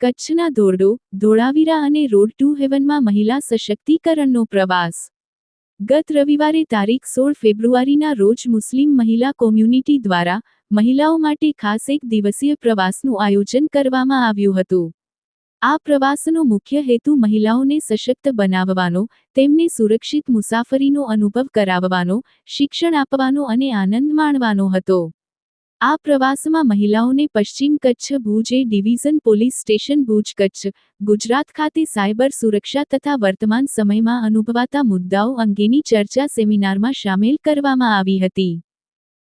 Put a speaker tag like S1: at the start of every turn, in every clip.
S1: કચ્છના ધોરડો, ધોળાવીરા અને road to હેવનમાં મહિલા સશક્તિકરણનો પ્રવાસ. ગત રવિવારે તારીખ સોળ ફેબ્રુઆરીના રોજ મુસ્લિમ મહિલા કોમ્યુનિટી દ્વારા મહિલાઓ માટે ખાસ એક દિવસીય પ્રવાસનું આયોજન કરવામાં આવ્યું હતું. આ પ્રવાસનો મુખ્ય હેતુ મહિલાઓને સશક્ત બનાવવાનો, તેમને સુરક્ષિત મુસાફરીનો અનુભવ કરાવવાનો, શિક્ષણ આપવાનો અને આનંદ માણવાનો હતો. આ પ્રવાસમાં મહિલાઓને પશ્ચિમ Kutch Bhuj division police station Bhuj Kutch, Gujarat ખાતે સાયબર સુરક્ષા તથા વર્તમાન સમયમાં અનુભવાતા મુદ્દાઓ અંગેની ચર્ચા સેમિનારમાં સામેલ કરવામાં આવી હતી.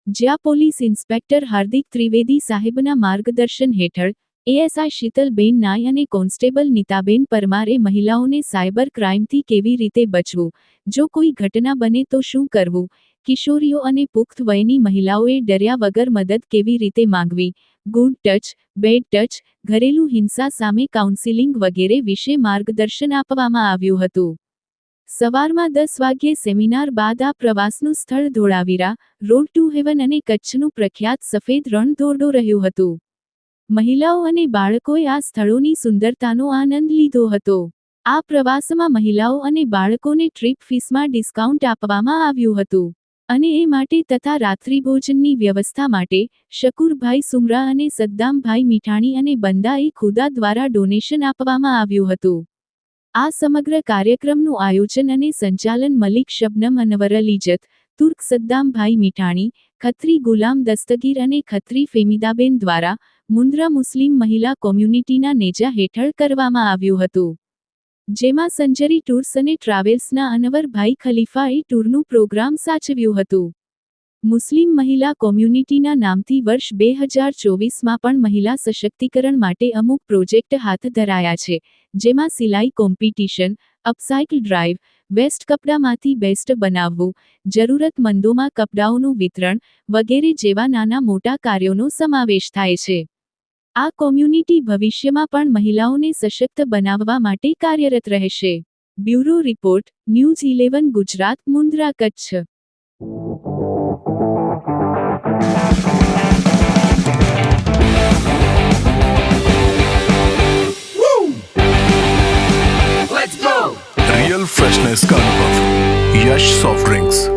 S1: જ્યાં પોલીસ ઇન્સ્પેક્ટર હાર્દિક ત્રિવેદી સાહેબના માર્ગદર્શન હેઠળ એએસઆઈ શીતલબેન નાય અને કોન્સ્ટેબલ નીતાબેન પરમારે મહિલાઓને સાયબર ક્રાઇમથી કેવી રીતે બચવું? જો કોઈ ઘટના બને તો શું કરવું? કિશોરીઓ અને પુખ્ત વયની મહિલાઓએ ડર્યા વગર મદદ કેવી રીતે માંગવી? ગુડ ટચ, બેડ ટચ, ઘરેલું હિંસા સામે કાઉન્સિલિંગ વગેરે વિશે માર્ગદર્શન આપવામાં આવ્યું હતું. સવારમાં દસ વાગ્યે સેમિનાર બાદ આ પ્રવાસનું સ્થળ ધોળાવીરા, રોડ ટુ હેવન અને કચ્છનું પ્રખ્યાત સફેદ રણ દોરડો રહ્યું હતું. મહિલાઓ અને બાળકોએ આ સ્થળોની સુંદરતાનો આનંદ લીધો હતો. આ પ્રવાસમાં મહિલાઓ અને બાળકોને ટ્રીપ ફીસમાં ડિસ્કાઉન્ટ આપવામાં આવ્યું હતું. અને એ માટે તથા રાત્રિભોજનની વ્યવસ્થા માટે શકુરભાઈ સુમરા અને સદ્દામભાઈ મીઠાણી અને બંદાએ ખુદા દ્વારા ડોનેશન આપવામાં આવ્યું હતું. આ સમગ્ર કાર્યક્રમનું આયોજન અને સંચાલન મલિક શબનમ અનવર અલીજત તુર્ક સદ્દામભાઈ મીઠાણી ખત્રી ગુલામ દસ્તગીર અને ખત્રી ફેમિદાબેન દ્વારા મુન્દ્રા મુસ્લિમ મહિલા કોમ્યુનિટીના નેજા હેઠળ કરવામાં આવ્યું હતું. જેમાં સંજરી ટૂર્સ અને ટ્રાવેલ્સના અનવરભાઈ ખલીફાએ ટૂરનું પ્રોગ્રામ સાચવ્યું હતું. મુસ્લિમ મહિલા કોમ્યુનિટીના નામથી વર્ષ બે હજાર ચોવીસમાં પણ મહિલા સશક્તિકરણ માટે અમુક પ્રોજેક્ટ હાથ ધરાયા છે, જેમાં સિલાઈ કોમ્પિટિશન, અપસાઇકલ ડ્રાઈવ વેસ્ટ કપડામાંથી બેસ્ટ બનાવવું, જરૂરતમંદોમાં કપડાઓનું વિતરણ વગેરે જેવા નાના મોટા કાર્યોનો સમાવેશ થાય છે. આ કોમ્યુનિટી ભવિષ્યમાં પણ મહિલાઓને સશક્ત બનાવવા માટે કાર્યરત રહેશે. Bureau report, news eleven Gujarat, Mundra, Kutch.
S2: Carnival. Yash Soft Drinks.